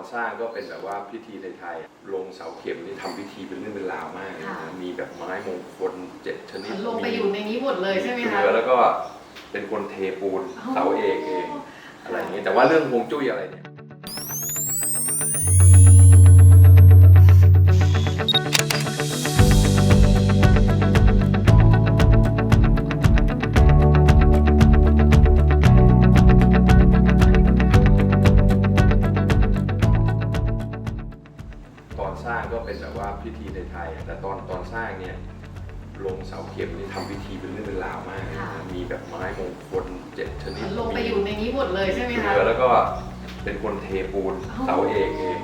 อนสร้างก็เป็นแบบว่าพิธีในไทยๆลงเสาเข็มนี่ทำพิธีเป็นเรื่องเป็นราวมากเลยค่ะนะมีแบบไม้มงคลเจ็ดชนิดลงไปอยู่ในนี้หมดเลยใช่ไหมมีคะเกลือแล้วก็เป็นคนเทปูนเสาเอกเอง อะไรอย่างเงี้ยแต่ว่าเรื่องฮวงจุ้ยอะไรเนี่ย สร้างก็เป็นแบบว่าพิธีในไทยๆแต่ตอนตอนสร้างเนี่ยลงเสาเข็มนี่ทำพิธีเป็นเรื่องเป็นราวมากเลยนะมีแบบไม้มงคลเจ็ดชนิดลงไปอยู่ในนี้หมดเลยใช่ไหมมีคะ เกลือแล้วก็เป็นคนเทปูนเสาเอกเอง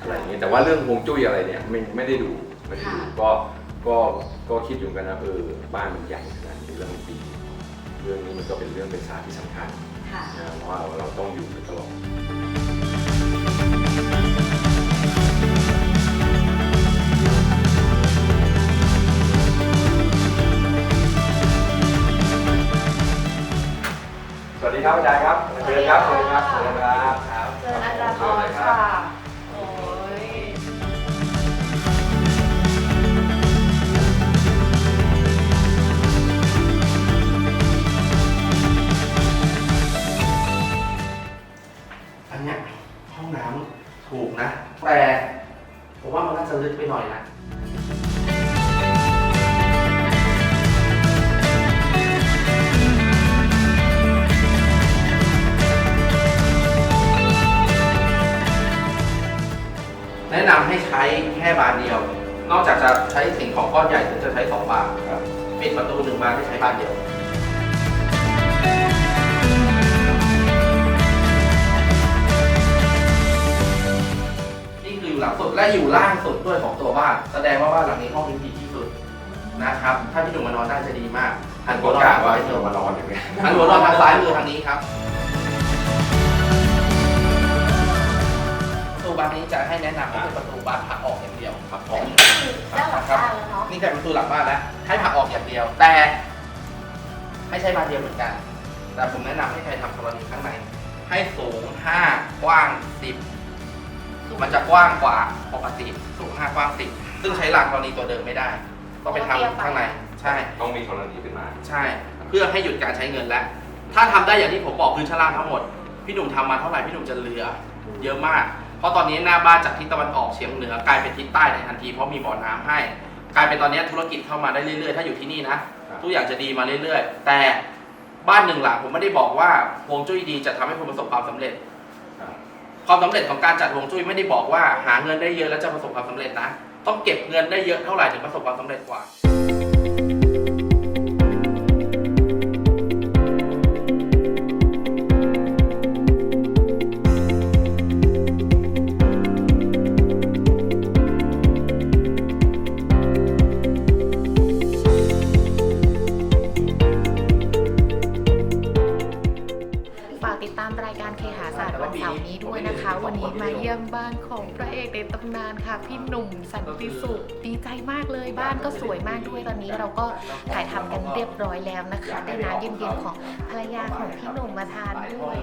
อะไรอย่างเงี้ยแต่ว่าเรื่องฮวงจุ้ยอะไรเนี่ยไม่ไม่ได้ดูไม่ได้ดูก็ก็ก็คิดอยู่เหมือนกันนะเออบ้านมันใหญ่ขนาดนี้แล้วมันดีเรื่องนี้มันก็เป็นเรื่องเป็นศาสตร์ที่สำคัญค่ะ นะเพราะว่าเราต้องอยู่ไปตลอด วัสดีครับอาจารย์ครับเชิญครับเชิญครับเชิญครับครับเจออาจารย์อเชิอญเลนยครับค่ะโอ้ยอันเนี้ยห้องน้ำถูกนะ แต่ผมว่ามันน่าจะลึกไปหน่อยนะ ช้แค่บานเดียว นอกจากจะใช้สิ่งของก้อนใหญ่ถึงจะใช้สองบานครับปิดประตูหนึ่งบานให้ใช้บานเดียว นี่คืออยู่หลังสุดและอยู่ล่างสุดด้วยของตัวบ้าน แสดงว่าบ้านหลังนี้ห้องนี้ดีที่สุดนะครับ ถ้าพี่หนุ่มมานอนได้จะดีมากหันก็หัวนอนกะทางว่าซ้ายจะมือมานอนอย่างเงี้ยหันหัวนอนทางซ้ายมือทางนี้ครับ จะให้แนะนำให้เป็นประตูบานผลักออกอย่างเดียวพักผ่อนด้านหลังบ้านแล้วเนาะนี่คือประตูหลังบ้านแล้วให้ผลักออกอย่างเดียว แต่ไม่ใช่บานเดียวเหมือนกัน แต่ผมแนะนำให้ใครทำกรณีข้างใน ให้สูง 5 กว้าง 10 มันจะกว้างกว่าปกติสูง 5 กว้าง 10 ซึ่งใช้หลังกรณีตัวเดิมไม่ได้ ต้องไปทำข้างในใช่ ต้องมีกรณีขึ้นมา ใช่ เพื่อให้หยุดการใช้เงินแล้ว ถ้าทำได้อย่างที่ผมบอกพื้นชั้นล่างทั้งหมด พี่หนุ่มทำมาเท่าไหร่พี่หนุ่มจะเหลือ เยอะมากเพ ราะตอนนี้หน้าบ้านจากทิศตะวันออกเฉียงเหนือกลายเป็นทิศใต้ในทันทีเพราะมีบ่อน้ำให้ กลายเป็นตอนนี้ธุรกิจเข้ามาได้เรื่อยๆ ถ้าอยู่ที่นี่นะครับทุกอย่างจะดีมาเรื่อยๆ แต่บ้านหนึ่งหลังผมไม่ได้บอกว่าฮวงจุ้ยดีจะทำให้คุณประสบความสำเร็จครับความสำเร็จของการจัดฮวงจุ้ยไม่ได้บอกว่าหาเงินได้เยอะแล้วจะประสบความสำเร็จนะ ต้องเก็บเงินได้เยอะเท่าไหร่ถึงประสบความสำเร็จกว่าามรายการเคหาศาสตร์วันเสาร์นี้ด้วยนะคะ วันนี้มาเยี่ยมบ้านของพระเอกในตำนานค่ะ พี่หนุ่มสันติสุขดีใจมากเลยบ้านก็สวยมากด้วยตอนนี้เราก็ถ่ายทำกันเรียบร้อยแล้วนะคะ ได้น้ำเย็นๆของภรรยาของพี่หนุ่มมาทานด้วย